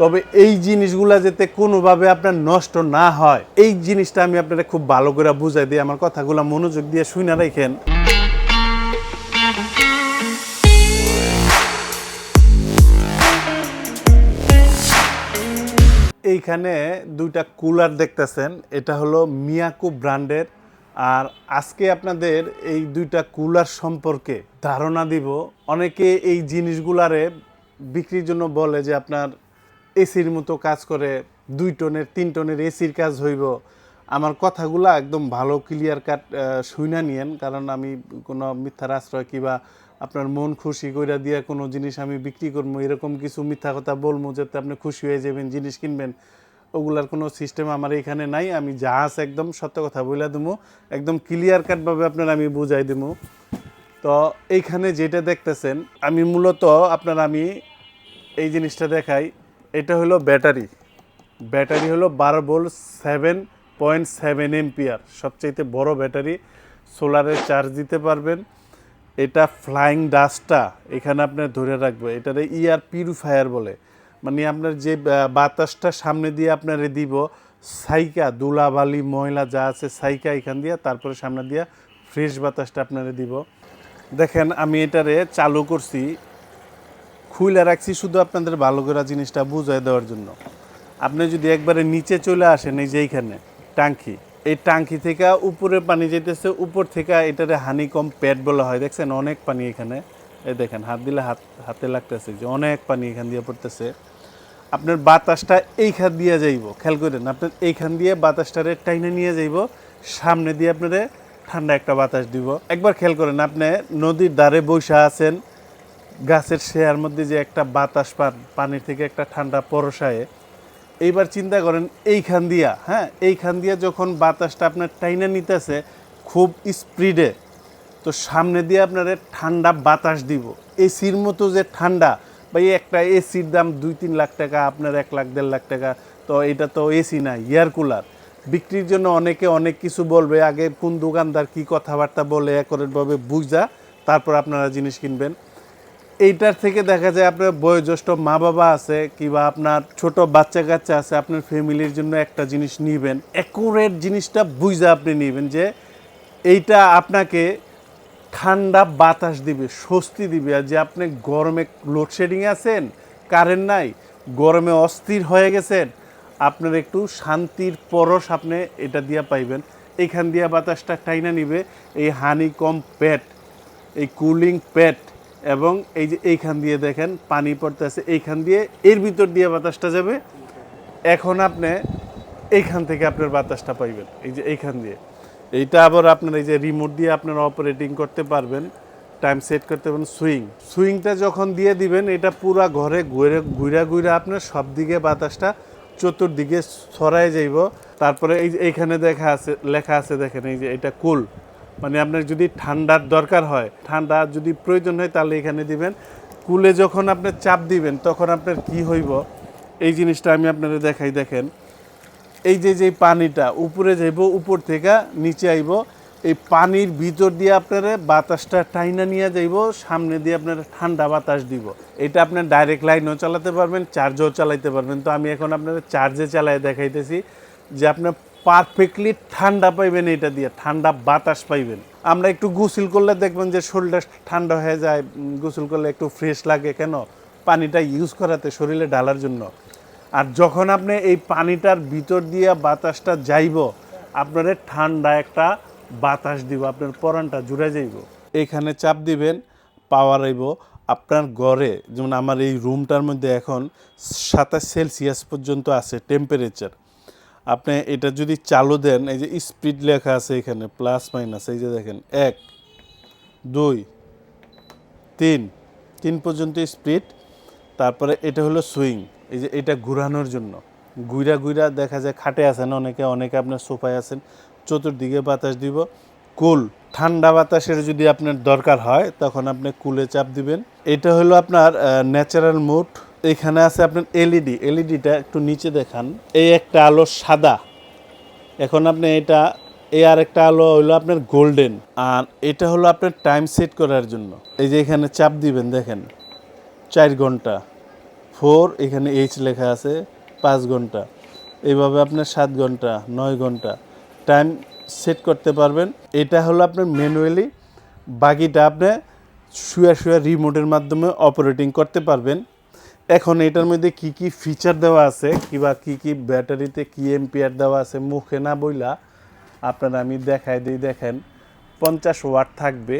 তবে এই জিনিসগুলা যাতে কোনোভাবে আপনার নষ্ট না হয়, এই জিনিসটা আমি আপনারা খুব ভালো করে বুঝাই দিই, আমার কথাগুলো মনোযোগ দিয়ে শুনে রাখেন এইখানে দুইটা কুলার দেখতেছেন, এটা হলো মিয়াকো ব্র্যান্ডের, আর আজকে আপনাদের এই দুইটা কুলার সম্পর্কে ধারণা দিব। অনেকে এই জিনিসগুলারে বিক্রির জন্য বলে যে আপনার এসির মতো কাজ করে, দুই টনের, তিন টনের এসির কাজ হইব। আমার কথাগুলা একদম ভালো ক্লিয়ার কাট শুইনা নিয়েন, কারণ আমি কোনো মিথ্যার আশ্রয় কিবা আপনার মন খুশি কইরা দিয়ে কোনো জিনিস আমি বিক্রি করব এরকম কিছু মিথ্যা কথা বলব যাতে আপনি খুশি হয়ে যাবেন, জিনিস কিনবেন। ওগুলার কোনো সিস্টেম আমার এখানে নাই, আমি আছে একদম সত্য কথা বলে দেবো একদম ক্লিয়ার কাটভাবে আপনার আমি বুঝাই দেবো তো এইখানে যেটা দেখতেছেন, আমি মূলত আপনার আমি এই জিনিসটা দেখাই এটা হলো ব্যাটারি। ব্যাটারি হলো বারো volt seven point seven ampere সবচাইতে বড় ব্যাটারি সোলারে চার্জ দিতে পারবেন। এটা ফ্লাইং ডাস্টটা এখানে আপনার ধরে রাখবে। এটারে ইয়ার পিউরিফায়ার বলে। মানে আপনার যে বাতাসটা সামনে দিয়ে আপনারে দিব, সাইকা ধুলাবালি ময়লা যা আছে সাইকা এখান দিয়ে, তারপরে সামনে দিয়ে ফ্রেশ বাতাসটা আপনারে দিব। দেখেন আমি এটারে চালু করছি খুলে রাখছি শুধু আপনাদের ভালো করে জিনিসটা বুঝাই দেওয়ার জন্য। আপনি যদি একবারে নিচে চলে আসেন এই যে এইখানে, টাঙ্কি, এই টাঙ্কি থেকে উপরে পানি যেতেছে উপর থেকে এটারে হানি কম প্যাড বলা হয়। দেখছেন অনেক পানি এখানে। এই দেখেন, হাত দিলে হাত, হাতে লাগতেছে যে অনেক পানি এখান দিয়ে পড়তেছে। আপনার বাতাসটা এইখান দিয়ে যাইব, খেয়াল করেন, আপনার এইখান দিয়ে বাতাসটারে টাইনে নিয়ে যাইব, সামনে দিয়ে আপনারে ঠান্ডা একটা বাতাস দিব। একবার খেয়াল করেন, আপনি নদীর ধারে বৈশা আছেন গাছের শেয়ার মধ্যে যে একটা বাতাস পান, পানির থেকে একটা ঠান্ডা পরশায়, এইবার চিন্তা করেন এইখান দিয়া হ্যাঁ? এইখান দিয়া যখন বাতাসটা আপনার টাইনা নিতেছে, খুব স্পিডে তো সামনে দিয়ে আপনার ঠান্ডা বাতাস দিব। এসির মতো যে ঠান্ডা বা একটা এসির দাম দুই তিন লাখ টাকা, আপনার এক লাখ, দেড় লাখ টাকা, তো এটা তো এসি না এয়ার কুলার। বিক্রির জন্য অনেকে অনেক কিছু বলবে, আগে কোন দোকানদার কি কথাবার্তা বলে একরেভাবে বুঝা, তারপর আপনারা জিনিস কিনবেন। এইটার থেকে দেখা যায় আপনার বয়োজ্যেষ্ঠ মা বাবা আছে, কিংবা আপনার ছোট বাচ্চা কাচ্চা আছে, আপনার ফ্যামিলির জন্য একটা জিনিস নিবেন। অ্যাকুরেট জিনিসটা বুঝা আপনি নিবেন যে এইটা আপনাকে ঠান্ডা বাতাস দিবে, স্বস্তি দিবে, আর যে আপনি গরমে লোডশেডিং আছেন কারেন্ট নাই, গরমে অস্থির হয়ে গেছেন, আপনার একটু শান্তির পরশ আপনি এটা দিয়া পাইবেন। এইখান দিয়া বাতাসটা টাইনা নিবে, এই হানি কম প্যাট এই কুলিং প্যাট এবং এই যে এইখান দিয়ে দেখেন পানি পড়তেছে, এইখান দিয়ে এর ভিতর দিয়ে বাতাসটা যাবে। এখন আপনি এইখান থেকে আপনার বাতাসটা পাইবেন, এই যে এইখান দিয়ে। এইটা আবার আপনার এই যে রিমোট দিয়ে আপনারা অপারেটিং করতে পারবেন টাইম সেট করতে পারবেন সুইং সুইংটা যখন দিয়ে দিবেন, এটা পুরা ঘরে ঘুরে, ঘুরা ঘুরা আপনার সব দিকে বাতাসটা চতুর্দিকে ছড়ায় যাইব। তারপরে এই এইখানে দেখা আছে, লেখা আছে দেখেন, এই যে এটা কুল। মানে আপনার যদি ঠান্ডার দরকার হয়, ঠান্ডা যদি প্রয়োজন হয় তাহলে এখানে দিবেন। কুলে যখন আপনি চাপ দিবেন, তখন আপনার কি হইব? এই জিনিসটা আমি আপনাদের দেখাই, দেখেন। এই যে যে পানিটা উপরে যাইব, উপর থেকে নিচে আইব, এই পানির ভিতর দিয়ে আপনারা বাতাসটা টাইনা নিয়ে যাইব, সামনে দিয়ে আপনার ঠান্ডা বাতাস দিব। এটা আপনার ডাইরেক্ট লাইনও চালাতে পারবেন চার্জও চালাইতে পারবেন। তো আমি এখন আপনাদের চার্জে চালাই দেখাইতেছি যে আপনার পারফেক্টলি ঠান্ডা পাইবেন এটা দিয়ে, ঠান্ডা বাতাস পাইবেন। আমরা একটু গোসল করলে দেখবেন যে শরীরটা ঠান্ডা হয়ে যায় গোসল করলে একটু ফ্রেশ লাগে কেন? পানিটা ইউজ করাতে শরীরে ঢালার জন্য। আর যখন আপনি এই পানিটার ভিতর দিয়ে বাতাসটা যাইব, আপনার ঠান্ডা একটা বাতাস দিব, আপনার পরানটা জুড়ে যাইব। এখানে চাপ দিবেন পাওয়ার আইব আপনার ঘরে যেমন আমার এই রুমটার মধ্যে এখন সাতাশ সেলসিয়াস পর্যন্ত আছে টেম্পারেচার আপনি এটা যদি চালু দেন, এই যে স্পিড লেখা আছে এখানে প্লাস মাইনাস এই যে দেখেন, এক, দুই, তিন তিন পর্যন্ত স্পিড তারপরে এটা হলো সুইং এই যে এটা ঘুরানোর জন্য। গুইরা গুইরা দেখা যায় খাটে আছেন অনেকে অনেকে আপনার সোফায় আছেন, চতুর্দিকে বাতাস দিব, কুল, ঠান্ডা বাতাসের যদি আপনার দরকার হয়, তখন আপনি কুলে চাপ দিবেন। এটা হলো আপনার ন্যাচারাল মুড এখানে আছে আপনার এলইডি এলইডিটা একটু নিচে দেখান। এই একটা আলো সাদা। এখন আপনি এটা, এই আর একটা আলো হলো আপনার গোল্ডেন আর এটা হলো আপনার টাইম সেট করার জন্য। এই যে এখানে চাপ দিবেন, দেখেন। চার ঘণ্টা। ফোর এখানে এইচ লেখা আছে, পাঁচ ঘণ্টা। এইভাবে আপনার সাত ঘণ্টা, নয় ঘণ্টা। টাইম সেট করতে পারবেন। এটা হলো আপনার ম্যানুয়ালি বাকিটা আপনি শুয়ে শুয়ে রিমোটের মাধ্যমে অপারেটিং করতে পারবেন। এখন এটার মধ্যে কি কি ফিচার দেওয়া আছে কিবা কি কি ব্যাটারিতে কি এম্পিয়ার দেওয়া আছে, মুখে না বইলা আপনারা আমি দেখাই দিই, দেখেন, পঞ্চাশ ওয়াট থাকবে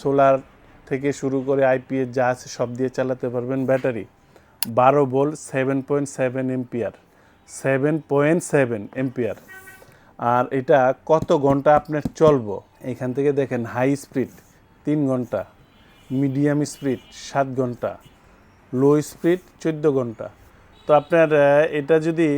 সোলার থেকে শুরু করে আইপিএস যা আছে সব দিয়ে চালাতে পারবেন ব্যাটারি। বারো volt seven point seven ampere seven point seven ampere আর এটা কত ঘণ্টা আপনার চলবো? এখান থেকে দেখেন হাই স্পিড তিন ঘণ্টা মিডিয়াম স্পিড সাত ঘণ্টা। লো স্পিড চোদ্দ ঘণ্টা। তো আপনার এটা যদি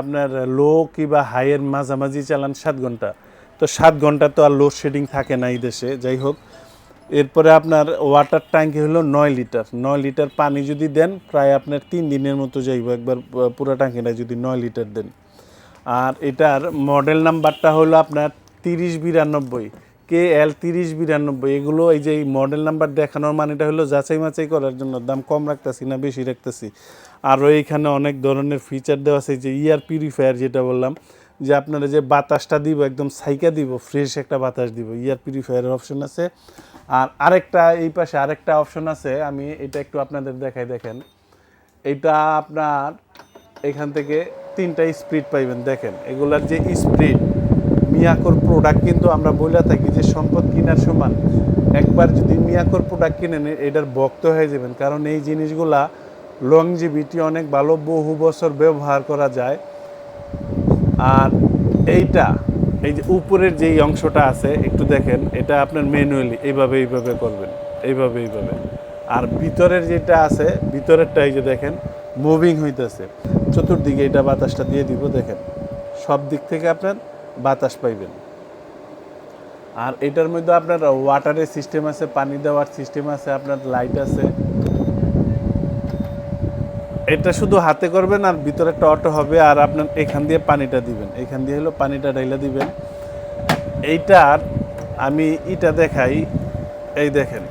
আপনার লো কিংবা হাইয়ের মাঝামাঝি চালান সাত ঘণ্টা, তো সাত ঘণ্টা তো আর লোডশেডিং থাকে না এই দেশে। যাই হোক, এরপরে আপনার ওয়াটার ট্যাঙ্কি হলো নয় লিটার নয় লিটার পানি যদি দেন, প্রায় আপনার তিন দিনের মতো যাইব। একবার পুরো ট্যাঙ্কিটা যদি নয় লিটার দেন। আর এটার মডেল নাম্বারটা হলো আপনার তিরিশ বিরানব্বই। কে এল তিরিশ বিরানব্বই, এগুলো এই যে মডেল নাম্বার দেখানোর মানেটা হলো যাচাই মাচাই করার জন্য দাম কম রাখতেছি না, বেশি রাখতেছি। আরও এইখানে অনেক ধরনের ফিচার দেওয়া আছে যে ইয়ার পিউরিফায়ার যেটা বললাম, যে আপনারা যে বাতাসটা দিব, একদম সাইকা দিব ফ্রেশ একটা বাতাস দিব ইয়ার পিউরিফায়ারের অপশন আছে। আর আরেকটা, এই পাশে আরেকটা অপশন আছে, আমি এটা একটু আপনাদের দেখাই দেখেন। এটা আপনার এখান থেকে তিনটা স্পিড পাইবেন, দেখেন। এগুলার যে স্পিড মিয়াকোর প্রোডাক্ট কিন্তু আমরা বলে থাকি যে সম্পদ কেনার সমান। একবার যদি মিয়াকোর প্রোডাক্ট কিনে নেন এটার বক্ত হয়ে যাবেন। কারণ এই জিনিসগুলা লংজিভিটি অনেক ভালো, বহু বছর ব্যবহার করা যায়। আর এইটা, এই যে উপরের যেই অংশটা আছে, একটু দেখেন, এটা আপনার ম্যানুয়ালি এইভাবে এইভাবে করবেন, এইভাবে এইভাবে। আর ভিতরের যেটা আছে, ভিতরেরটা এই যে দেখেন মুভিং হইতেছে। চতুর্দিকে এটা বাতাসটা দিয়ে দিব, দেখেন। সব দিক থেকে আপনার বাতাস পাইবেন। আর এটার মধ্যে আপনার ওয়াটারের সিস্টেম আছে, পানি দেওয়ার সিস্টেম আছে, আপনার লাইট আছে। এটা শুধু হাতে করবেন আর ভিতরে একটা অটো হবে আর আপনার এখান দিয়ে পানিটা দিবেন। এখান দিয়ে হলো পানিটা ঢাইলা দিবেন। এইটার আমি এটা দেখাই, এই দেখেন,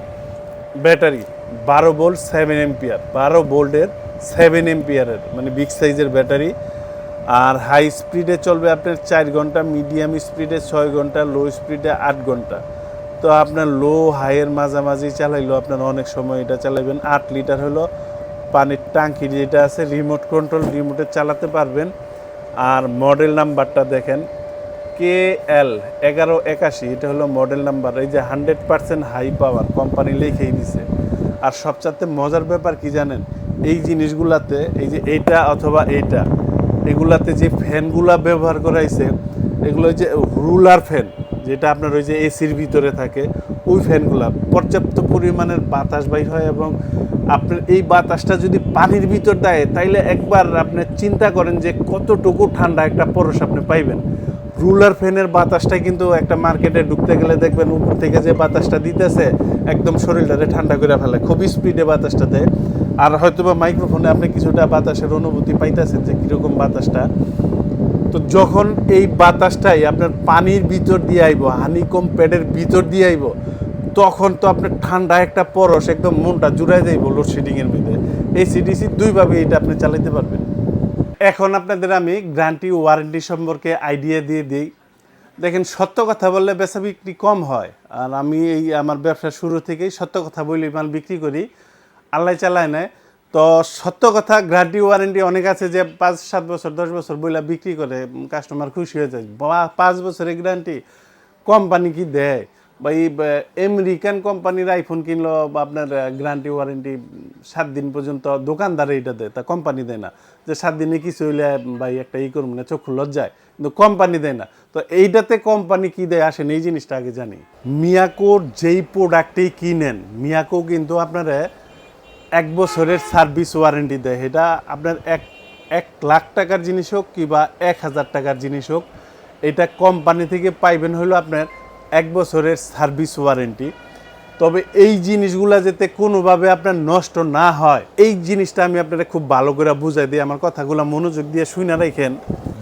ব্যাটারি বারো বোল্ট সেভেন এম্পিয়ার বারো বোল্টের সেভেন এম্পিয়ারের মানে বিগ সাইজের ব্যাটারি। আর হাই স্পিডে চলবে আপনার চার ঘণ্টা, মিডিয়াম স্পিডে ছয় ঘণ্টা, লো স্পিডে আট ঘণ্টা। তো আপনার লো, হাইয়ের মাঝামাঝি চালাইলেও আপনার অনেক সময় এটা চালাবেন আট লিটার হলো পানির ট্যাঙ্কি যেটা আছে রিমোট কন্ট্রোল রিমোটে চালাতে পারবেন। আর মডেল নাম্বারটা দেখেন কে এল এগারো একাশি, এটা হলো মডেল নাম্বার এই যে hundred percent high power company লিখেই দিছে। আর সবচাইতে মজার ব্যাপার কি জানেন? এই জিনিসগুলাতে, এই যে এইটা অথবা এইটা এগুলাতে যে ফ্যানগুলা ব্যবহার করাইছে, এগুলো যে রুলার ফ্যান, যেটা আপনার ওই যে এসির ভিতরে থাকে, ওই ফ্যানগুলা পর্যাপ্ত পরিমাণের বাতাস বাইর হয় এবং আপনার এই বাতাসটা যদি পানির ভিতর দেয়, তাইলে একবার আপনি চিন্তা করেন যে কতটুকু ঠান্ডা একটা পরশ আপনি পাইবেন। রুলার ফ্যানের বাতাসটা কিন্তু একটা মার্কেটে ঢুকতে গেলে দেখবেন উপর থেকে যে বাতাসটা দিতেছে, একদম শরীরটারে ঠান্ডা করে ফেলে, খুব স্পিডে বাতাসটা দেয়। আর হয়তো বা মাইক্রোফোনে আপনি কিছুটা বাতাসের অনুভূতি পাইতেছেন যে কীরকম বাতাসটা। তো যখন এই বাতাসটাই আপনার পানির ভিতর দিয়ে আইব, হানিকম প্যাডের ভিতর দিয়ে আইব, তখন তো আপনার ঠান্ডা একটা পরশ একদম মনটা জুড়াই যাইব লোডশেডিংয়ের মধ্যে। এই সিডিসি দুইভাবে এটা আপনি চালাতে পারবেন। এখন আপনাদের আমি গ্যারান্টি, ওয়ারেন্টি সম্পর্কে আইডিয়া দিয়ে দিই। দেখেন, সত্য কথা বললে বেচা বিক্রি কম হয়। আর আমি এই আমার ব্যবসা শুরু থেকেই সত্য কথা বলি, মাল বিক্রি করি। আল্লাহ চালায় নেয় তো সত্য কথা গ্যারান্টি ওয়ারেন্টি অনেক আছে যে পাঁচ, সাত বছর, দশ বছর বইলা বিক্রি করে কাস্টমার খুশি হয়ে যায়। পাঁচ বছরের গ্যারান্টি কোম্পানি কি দেয়? বা এই আমেরিকান কোম্পানির আইফোন কিনলো বা আপনার গ্যারান্টি ওয়ারেন্টি সাত দিন পর্যন্ত দোকানদারে এটা দেয়, তা কোম্পানি দেয় না। যে সাত দিনে কিছু হইলে ভাই একটা ই করব না চক্ষু লজ্জায়, কিন্তু কোম্পানি দেয় না। তো এইটাতে কোম্পানি কি দেয় আসেন, এই জিনিসটা আগে জানি। মিয়াকোর যেই প্রোডাক্টই কিনেন, মিয়াকো কিন্তু আপনারা এক বছরের সার্ভিস ওয়ারেন্টি দেয়। এটা আপনার এক এক লাখ টাকার জিনিস হোক কিংবা এক হাজার টাকার জিনিস হোক, এটা কোম্পানি থেকে পাইবেন হলো আপনার এক বছরের সার্ভিস ওয়ারেন্টি। তবে এই জিনিসগুলা যাতে কোনোভাবে আপনার নষ্ট না হয়, এই জিনিসটা আমি আপনারা খুব ভালো করে বুঝাই দিই। আমার কথাগুলো মনোযোগ দিয়ে শুনে রাখেন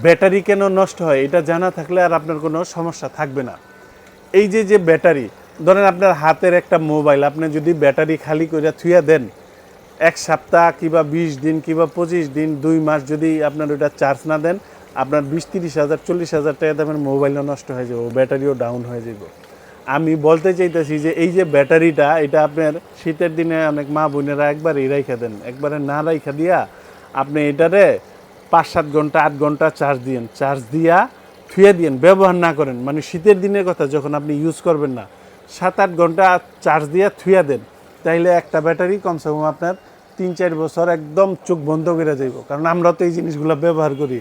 ব্যাটারি কেন নষ্ট হয় এটা জানা থাকলে আর আপনার কোনো সমস্যা থাকবে না। এই যে যে ব্যাটারি, ধরেন আপনার হাতের একটা মোবাইল, আপনি যদি ব্যাটারি খালি করে থুয়া দেন এক সপ্তাহ কিংবা বিশ দিন কিংবা পঁচিশ দিন, দুই মাস যদি আপনার ওটা চার্জ না দেন, আপনার বিশ, তিরিশ হাজার, চল্লিশ হাজার টাকা দামের মোবাইলও নষ্ট হয়ে যাবে ব্যাটারিও ডাউন হয়ে যাব। আমি বলতে চাইতেছি যে এই যে ব্যাটারিটা এটা আপনার শীতের দিনে অনেক মা বোনেরা একবারই রাইখা দেন, একবারে না রাইখা দিয়া আপনি এটারে পাঁচ, সাত ঘণ্টা, আট ঘণ্টা চার্জ দিয়েন। চার্জ দিয়া থুয়ে দিয়েন, ব্যবহার না করেন। মানে শীতের দিনের কথা যখন আপনি ইউজ করবেন না, সাত, আট ঘণ্টা চার্জ দিয়া থুয়া দেন। তাইলে একটা ব্যাটারি, কমসে কম আপনার তিন চার বছর একদম চোখ বন্ধ করে যাইব কারণ আমরা তো এই জিনিসগুলো ব্যবহার করি।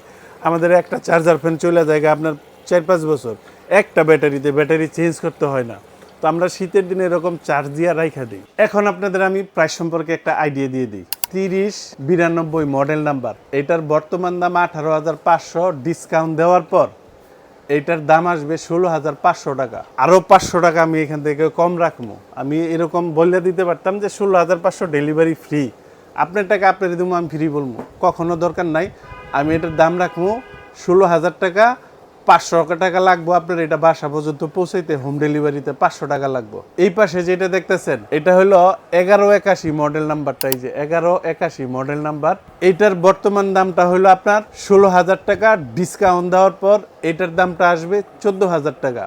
আমাদের একটা চার্জার ফ্যান চলে যায় আপনার চার পাঁচ বছর। একটা ব্যাটারিতে ব্যাটারি চেঞ্জ করতে হয় না। তো আমরা শীতের দিনে এরকম চার্জ দিয়ে রাইখা দিই। এখন আপনাদের আমি প্রাইস সম্পর্কে একটা আইডিয়া দিয়ে দিই। তিরিশ বিরানব্বই মডেল নাম্বার এটার বর্তমান দাম আঠারো হাজার পাঁচশো। ডিসকাউন্ট দেওয়ার পর এইটার দাম আসবে ষোলো হাজার পাঁচশো টাকা। আরও পাঁচশো টাকা আমি এখান থেকে কম রাখব। আমি এরকম বলে দিতে পারতাম যে ষোলো হাজার পাঁচশো ডেলিভারি ফ্রি আপনার টাকা আপনার দেবো, আমি ফ্রি বলব। কখনো দরকার নাই। আমি এটার দাম রাখব ষোলো হাজার টাকা পাঁচশো টাকা লাগবো আপনার, এটা বাসা পর্যন্ত পৌঁছাইতে হোম ডেলিভারিতে পাঁচশো টাকা লাগবো। এই পাশে যেটা দেখতেছেন, এটা হলো এগারো একাশি মডেল নাম্বারটা এই যে এগারো একাশি মডেল নাম্বার এটার বর্তমান দামটা হলো আপনার ষোলো হাজার টাকা ডিসকাউন্ট দেওয়ার পর এটার দামটা আসবে চোদ্দ হাজার টাকা।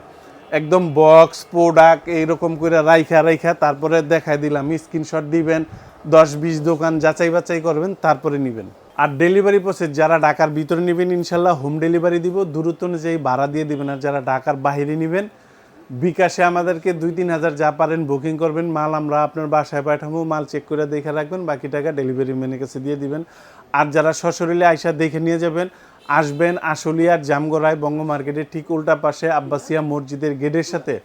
একদম বক্স প্রোডাক্ট এইরকম করে রাইখা রাইখা, তারপরে দেখাই দিলাম স্ক্রিনশট দিবেন, দশ বিশ দোকান যাচাই বাছাই করবেন, তারপরে নেবেন। আর ডেলিভারি প্রসেস যারা ঢাকার ভিতরে নেবেন, ইনশাল্লাহ হোম ডেলিভারি দিব। দূরত্ব অনুযায়ী ভাড়া দিয়ে দিবেন আর যারা ঢাকার বাহিরে নেবেন, বিকাশে আমাদেরকে দুই তিন হাজার যা পারেন বুকিং করবেন। মাল আমরা আপনার বাসায় পাঠাবো, মাল চেক করে দেখে রাখবেন, বাকি টাকা ডেলিভারি ম্যানের কাছে দিয়ে দিবেন। আর যারা সশরীরে আইসা দেখে নিয়ে যাবেন, আসবেন আশুলিয়ার জামগড়ায় বঙ্গ মার্কেটের ঠিক উল্টা পাশে আব্বাসিয়া মসজিদের গেটের সাথে।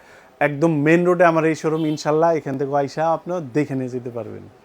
একদম মেন রোডে আমার এই শোরুম ইনশাল্লাহ এখান থেকে আইসা আপনার দেখে নিয়ে যেতে পারবেন।